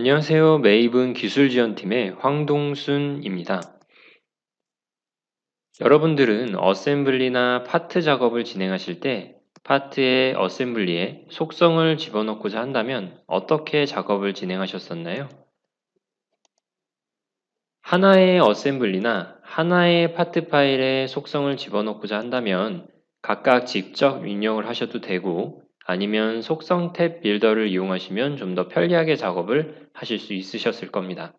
안녕하세요. 메이븐 기술지원팀의 황동순입니다. 여러분들은 어셈블리나 파트 작업을 진행하실 때 파트의 어셈블리에 속성을 집어넣고자 한다면 어떻게 작업을 진행하셨었나요? 하나의 어셈블리나 하나의 파트 파일에 속성을 집어넣고자 한다면 각각 직접 입력을 하셔도 되고 아니면 속성 탭 빌더를 이용하시면 좀 더 편리하게 작업을 하실 수 있으셨을 겁니다.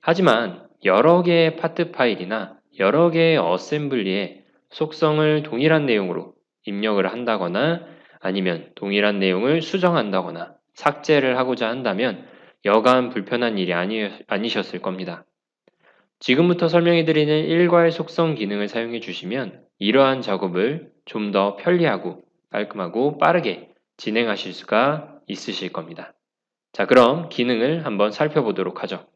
하지만 여러 개의 파트 파일이나 여러 개의 어셈블리에 속성을 동일한 내용으로 입력을 한다거나 아니면 동일한 내용을 수정한다거나 삭제를 하고자 한다면 여간 불편한 일이 아니, 아니셨을 겁니다. 지금부터 설명해 드리는 일괄 속성 기능을 사용해 주시면 이러한 작업을 좀 더 편리하고 깔끔하고 빠르게 진행하실 수가 있으실 겁니다. 자, 그럼 기능을 한번 살펴보도록 하죠.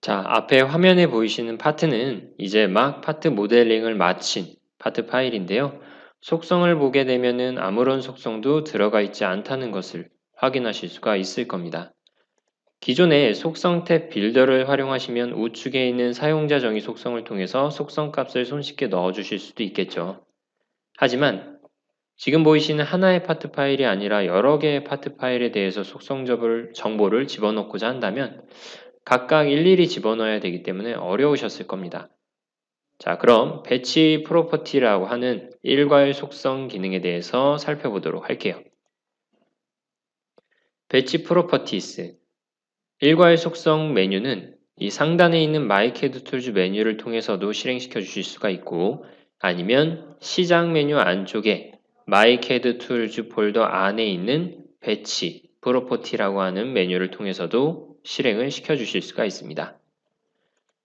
자, 앞에 화면에 보이시는 파트는 이제 막 파트 모델링을 마친 파트 파일인데요. 속성을 보게 되면은 아무런 속성도 들어가 있지 않다는 것을 확인하실 수가 있을 겁니다. 기존의 속성 탭 빌더를 활용하시면 우측에 있는 사용자 정의 속성을 통해서 속성 값을 손쉽게 넣어 주실 수도 있겠죠. 하지만 지금 보이시는 하나의 파트 파일이 아니라 여러 개의 파트 파일에 대해서 속성 정보를 집어넣고자 한다면 각각 일일이 집어넣어야 되기 때문에 어려우셨을 겁니다. 자, 그럼 배치 프로퍼티라고 하는 일괄 속성 기능에 대해서 살펴보도록 할게요. 배치 프로퍼티스 일괄 속성 메뉴는 이 상단에 있는 마이캐드 툴즈 메뉴를 통해서도 실행시켜 주실 수가 있고 아니면 시작 메뉴 안쪽에 마이캐드 툴즈 폴더 안에 있는 배치, 프로퍼티라고 하는 메뉴를 통해서도 실행을 시켜 주실 수가 있습니다.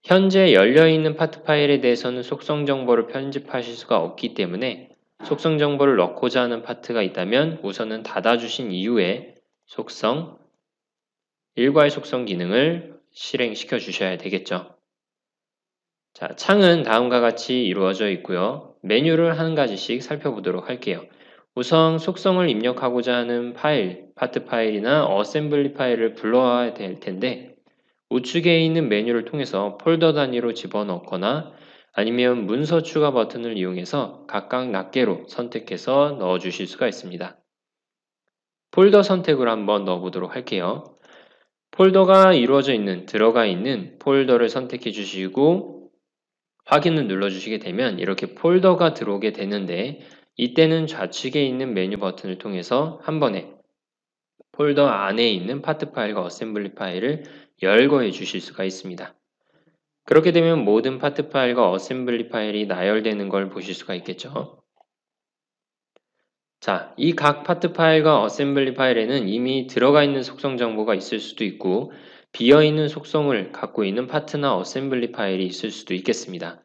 현재 열려있는 파트 파일에 대해서는 속성 정보를 편집하실 수가 없기 때문에 속성 정보를 넣고자 하는 파트가 있다면 우선은 닫아주신 이후에 속성, 일괄 속성 기능을 실행시켜 주셔야 되겠죠. 자, 창은 다음과 같이 이루어져 있고요. 메뉴를 한 가지씩 살펴보도록 할게요. 우선 속성을 입력하고자 하는 파일, 파트 파일이나 어셈블리 파일을 불러와야 될 텐데 우측에 있는 메뉴를 통해서 폴더 단위로 집어넣거나 아니면 문서 추가 버튼을 이용해서 각각 낱개로 선택해서 넣어 주실 수가 있습니다. 폴더 선택을 한번 넣어 보도록 할게요. 폴더가 이루어져 있는, 들어가 있는 폴더를 선택해 주시고 확인을 눌러 주시게 되면 이렇게 폴더가 들어오게 되는데 이때는 좌측에 있는 메뉴 버튼을 통해서 한 번에 폴더 안에 있는 파트 파일과 어셈블리 파일을 열거해 주실 수가 있습니다. 그렇게 되면 모든 파트 파일과 어셈블리 파일이 나열되는 걸 보실 수가 있겠죠. 자, 이 각 파트 파일과 어셈블리 파일에는 이미 들어가 있는 속성 정보가 있을 수도 있고 비어있는 속성을 갖고 있는 파트나 어셈블리 파일이 있을 수도 있겠습니다.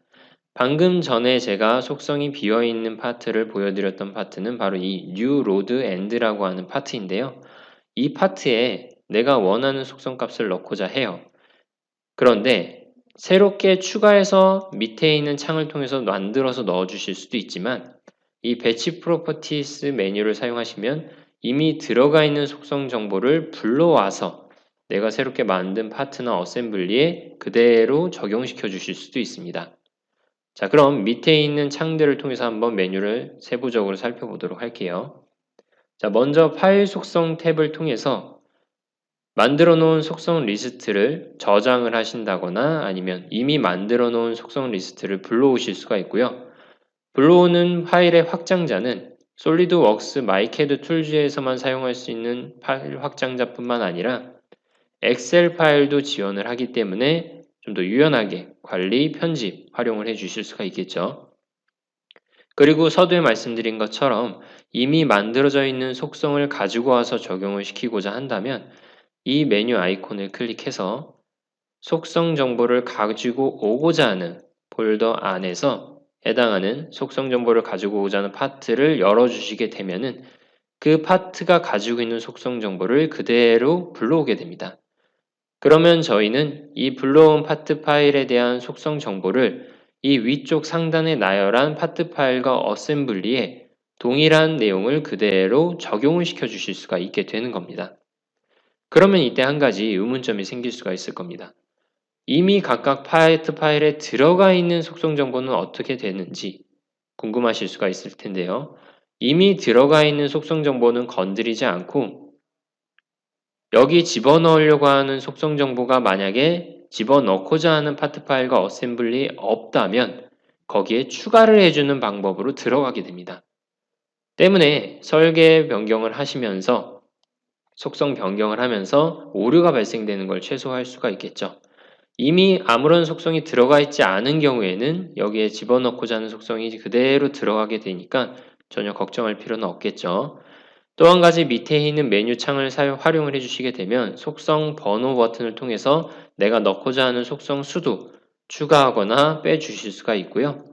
방금 전에 제가 속성이 비어있는 파트를 보여드렸던 파트는 바로 이 new load end라고 하는 파트인데요. 이 파트에 내가 원하는 속성 값을 넣고자 해요. 그런데 새롭게 추가해서 밑에 있는 창을 통해서 만들어서 넣어 주실 수도 있지만 이 배치 프로퍼티스 메뉴를 사용하시면 이미 들어가 있는 속성 정보를 불러와서 내가 새롭게 만든 파트나 어셈블리에 그대로 적용시켜 주실 수도 있습니다. 자, 그럼 밑에 있는 창들을 통해서 한번 메뉴를 세부적으로 살펴보도록 할게요. 자, 먼저 파일 속성 탭을 통해서 만들어 놓은 속성 리스트를 저장을 하신다거나 아니면 이미 만들어 놓은 속성 리스트를 불러오실 수가 있고요. 불러오는 파일의 확장자는 솔리드웍스 마이캐드 툴즈에서만 사용할 수 있는 파일 확장자뿐만 아니라 엑셀 파일도 지원을 하기 때문에 좀 더 유연하게 관리, 편집, 활용을 해 주실 수가 있겠죠. 그리고 서두에 말씀드린 것처럼 이미 만들어져 있는 속성을 가지고 와서 적용을 시키고자 한다면 이 메뉴 아이콘을 클릭해서 속성 정보를 가지고 오고자 하는 폴더 안에서 해당하는 속성 정보를 가지고 오고자 하는 파트를 열어주시게 되면은 그 파트가 가지고 있는 속성 정보를 그대로 불러오게 됩니다. 그러면 저희는 이 불러온 파트 파일에 대한 속성 정보를 이 위쪽 상단에 나열한 파트 파일과 어셈블리에 동일한 내용을 그대로 적용을 시켜 주실 수가 있게 되는 겁니다. 그러면 이때 한 가지 의문점이 생길 수가 있을 겁니다. 이미 각각 파이트 파일에 들어가 있는 속성 정보는 어떻게 되는지 궁금하실 수가 있을 텐데요. 이미 들어가 있는 속성 정보는 건드리지 않고 여기 집어넣으려고 하는 속성 정보가 만약에 집어넣고자 하는 파트 파일과 어셈블리 없다면 거기에 추가를 해주는 방법으로 들어가게 됩니다. 때문에 설계 변경을 하시면서 속성 변경을 하면서 오류가 발생되는 걸 최소화할 수가 있겠죠. 이미 아무런 속성이 들어가 있지 않은 경우에는 여기에 집어넣고자 하는 속성이 그대로 들어가게 되니까 전혀 걱정할 필요는 없겠죠. 또 한 가지 밑에 있는 메뉴 창을 활용을 해주시게 되면 속성 번호 버튼을 통해서 내가 넣고자 하는 속성 수도 추가하거나 빼주실 수가 있고요.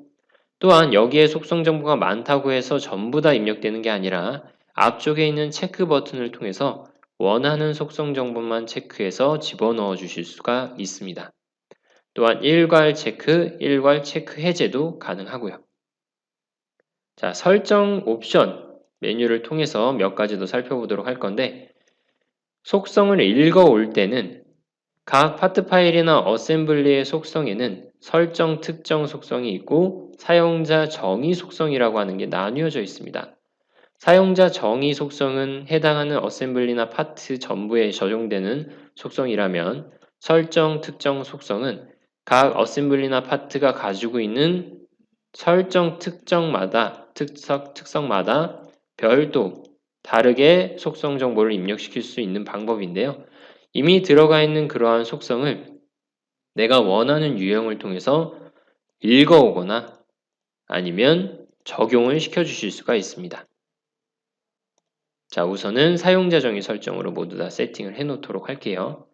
또한 여기에 속성 정보가 많다고 해서 전부 다 입력되는 게 아니라 앞쪽에 있는 체크 버튼을 통해서 원하는 속성 정보만 체크해서 집어넣어 주실 수가 있습니다. 또한 일괄 체크, 일괄 체크 해제도 가능하고요. 자, 설정 옵션 메뉴를 통해서 몇 가지 더 살펴보도록 할 건데 속성을 읽어 올 때는 각 파트 파일이나 어셈블리의 속성에는 설정 특정 속성이 있고 사용자 정의 속성이라고 하는 게 나뉘어져 있습니다. 사용자 정의 속성은 해당하는 어셈블리나 파트 전부에 적용되는 속성이라면 설정 특정 속성은 각 어셈블리나 파트가 가지고 있는 설정 특정마다 특성, 특성마다 별도 다르게 속성 정보를 입력시킬 수 있는 방법인데요. 이미 들어가 있는 그러한 속성을 내가 원하는 유형을 통해서 읽어오거나 아니면 적용을 시켜주실 수가 있습니다. 자, 우선은 사용자 정의 설정으로 모두 다 세팅을 해 놓도록 할게요.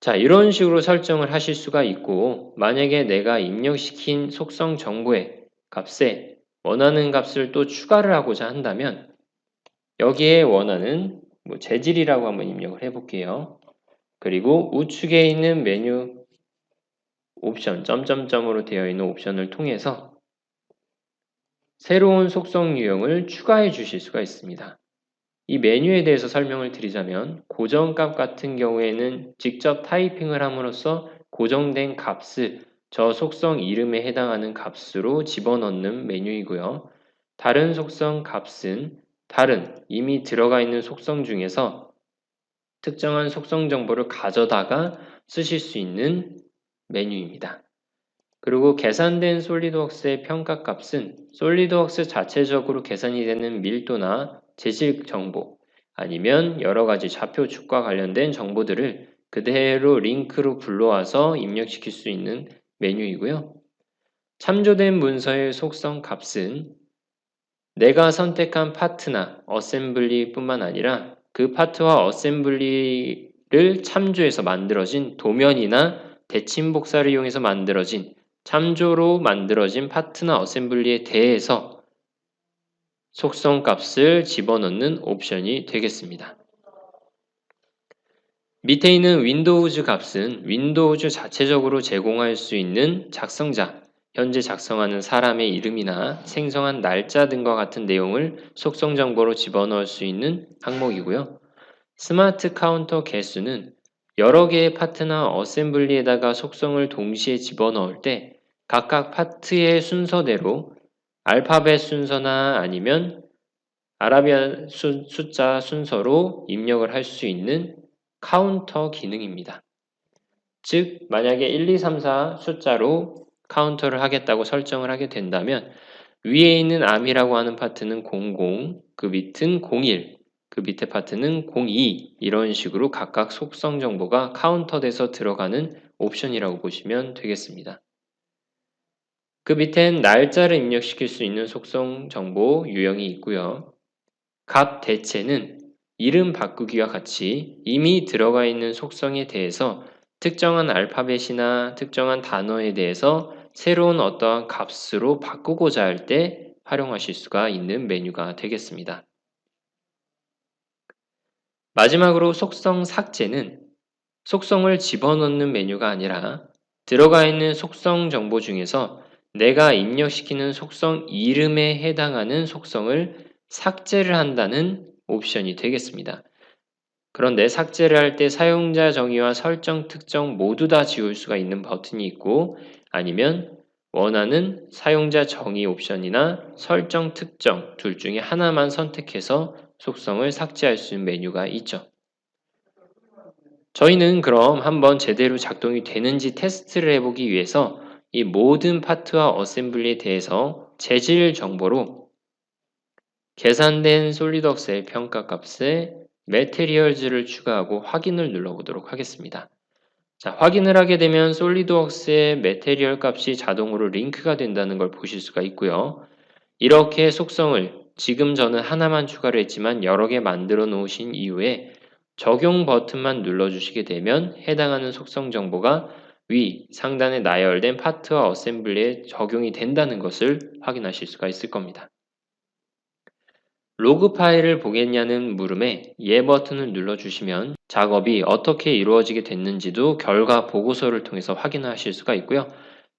자, 이런 식으로 설정을 하실 수가 있고, 만약에 내가 입력시킨 속성 정보의 값에 원하는 값을 또 추가를 하고자 한다면, 여기에 원하는 뭐 재질이라고 한번 입력을 해 볼게요. 그리고 우측에 있는 메뉴 옵션, 점점점으로 되어 있는 옵션을 통해서 새로운 속성 유형을 추가해 주실 수가 있습니다. 이 메뉴에 대해서 설명을 드리자면 고정값 같은 경우에는 직접 타이핑을 함으로써 고정된 값을 저 속성 이름에 해당하는 값으로 집어넣는 메뉴이고요. 다른 속성 값은 다른 이미 들어가 있는 속성 중에서 특정한 속성 정보를 가져다가 쓰실 수 있는 메뉴입니다. 그리고 계산된 솔리드웍스의 평가 값은 솔리드웍스 자체적으로 계산이 되는 밀도나 재질 정보 아니면 여러 가지 좌표 축과 관련된 정보들을 그대로 링크로 불러와서 입력시킬 수 있는 메뉴이고요. 참조된 문서의 속성 값은 내가 선택한 파트나 어셈블리 뿐만 아니라 그 파트와 어셈블리를 참조해서 만들어진 도면이나 대칭 복사를 이용해서 만들어진 참조로 만들어진 파트나 어셈블리에 대해서 속성 값을 집어넣는 옵션이 되겠습니다. 밑에 있는 윈도우즈 값은 윈도우즈 자체적으로 제공할 수 있는 작성자, 현재 작성하는 사람의 이름이나 생성한 날짜 등과 같은 내용을 속성 정보로 집어넣을 수 있는 항목이고요. 스마트 카운터 개수는 여러 개의 파트나 어셈블리에다가 속성을 동시에 집어넣을 때 각각 파트의 순서대로 알파벳 순서나 아니면 아라비아 수, 숫자 순서로 입력을 할 수 있는 카운터 기능입니다. 즉, 만약에 1, 2, 3, 4 숫자로 카운터를 하겠다고 설정을 하게 된다면 위에 있는 암이라고 하는 파트는 00, 그 밑은 01, 그 밑에 파트는 02 이런 식으로 각각 속성 정보가 카운터돼서 들어가는 옵션이라고 보시면 되겠습니다. 그 밑엔 날짜를 입력시킬 수 있는 속성 정보 유형이 있고요. 값 대체는 이름 바꾸기와 같이 이미 들어가 있는 속성에 대해서 특정한 알파벳이나 특정한 단어에 대해서 새로운 어떠한 값으로 바꾸고자 할 때 활용하실 수가 있는 메뉴가 되겠습니다. 마지막으로 속성 삭제는 속성을 집어넣는 메뉴가 아니라 들어가 있는 속성 정보 중에서 내가 입력시키는 속성 이름에 해당하는 속성을 삭제를 한다는 옵션이 되겠습니다. 그런데 삭제를 할 때 사용자 정의와 설정 특정 모두 다 지울 수가 있는 버튼이 있고 아니면 원하는 사용자 정의 옵션이나 설정 특정 둘 중에 하나만 선택해서 속성을 삭제할 수 있는 메뉴가 있죠. 저희는 그럼 한번 제대로 작동이 되는지 테스트를 해보기 위해서 이 모든 파트와 어셈블리에 대해서 재질 정보로 계산된 솔리드웍스의 평가값에 materials를 추가하고 확인을 눌러보도록 하겠습니다. 자, 확인을 하게 되면 솔리드웍스의 메테리얼 값이 자동으로 링크가 된다는 걸 보실 수가 있고요. 이렇게 속성을 지금 저는 하나만 추가를 했지만 여러 개 만들어 놓으신 이후에 적용 버튼만 눌러주시게 되면 해당하는 속성 정보가 위 상단에 나열된 파트와 어셈블리에 적용이 된다는 것을 확인하실 수가 있을 겁니다. 로그 파일을 보겠냐는 물음에 예 버튼을 눌러주시면 작업이 어떻게 이루어지게 됐는지도 결과 보고서를 통해서 확인하실 수가 있고요.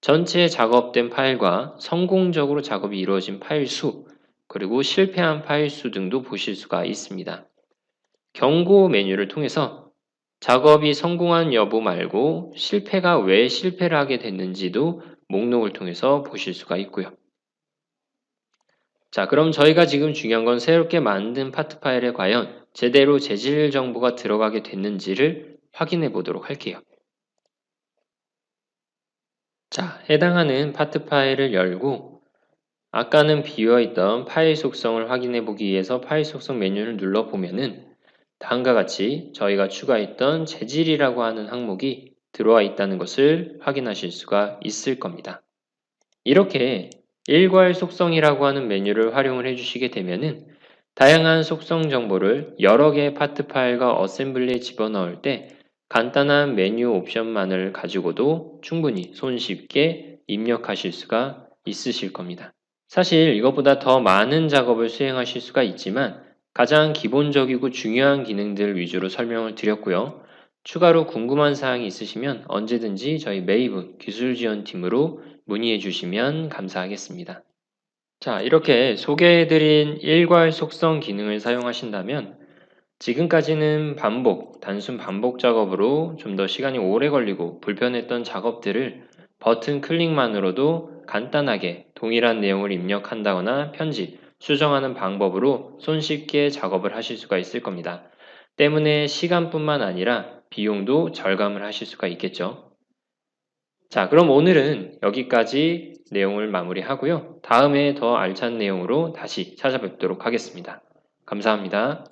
전체 작업된 파일과 성공적으로 작업이 이루어진 파일 수, 그리고 실패한 파일 수 등도 보실 수가 있습니다. 경고 메뉴를 통해서 작업이 성공한 여부 말고 실패가 왜 실패를 하게 됐는지도 목록을 통해서 보실 수가 있고요. 자, 그럼 저희가 지금 중요한 건 새롭게 만든 파트 파일에 과연 제대로 재질 정보가 들어가게 됐는지를 확인해 보도록 할게요. 자, 해당하는 파트 파일을 열고 아까는 비어있던 파일 속성을 확인해 보기 위해서 파일 속성 메뉴를 눌러 보면은 다음과 같이 저희가 추가했던 재질이라고 하는 항목이 들어와 있다는 것을 확인하실 수가 있을 겁니다. 이렇게 일괄 속성이라고 하는 메뉴를 활용을 해주시게 되면은 다양한 속성 정보를 여러 개의 파트 파일과 어셈블리에 집어넣을 때 간단한 메뉴 옵션만을 가지고도 충분히 손쉽게 입력하실 수가 있으실 겁니다. 사실 이것보다 더 많은 작업을 수행하실 수가 있지만 가장 기본적이고 중요한 기능들 위주로 설명을 드렸고요. 추가로 궁금한 사항이 있으시면 언제든지 저희 메이브 기술지원팀으로 문의해 주시면 감사하겠습니다. 자, 이렇게 소개해드린 일괄 속성 기능을 사용하신다면 지금까지는 반복, 단순 반복 작업으로 좀 더 시간이 오래 걸리고 불편했던 작업들을 버튼 클릭만으로도 간단하게 동일한 내용을 입력한다거나 편집, 수정하는 방법으로 손쉽게 작업을 하실 수가 있을 겁니다. 때문에 시간뿐만 아니라 비용도 절감을 하실 수가 있겠죠. 자, 그럼 오늘은 여기까지 내용을 마무리하고요. 다음에 더 알찬 내용으로 다시 찾아뵙도록 하겠습니다. 감사합니다.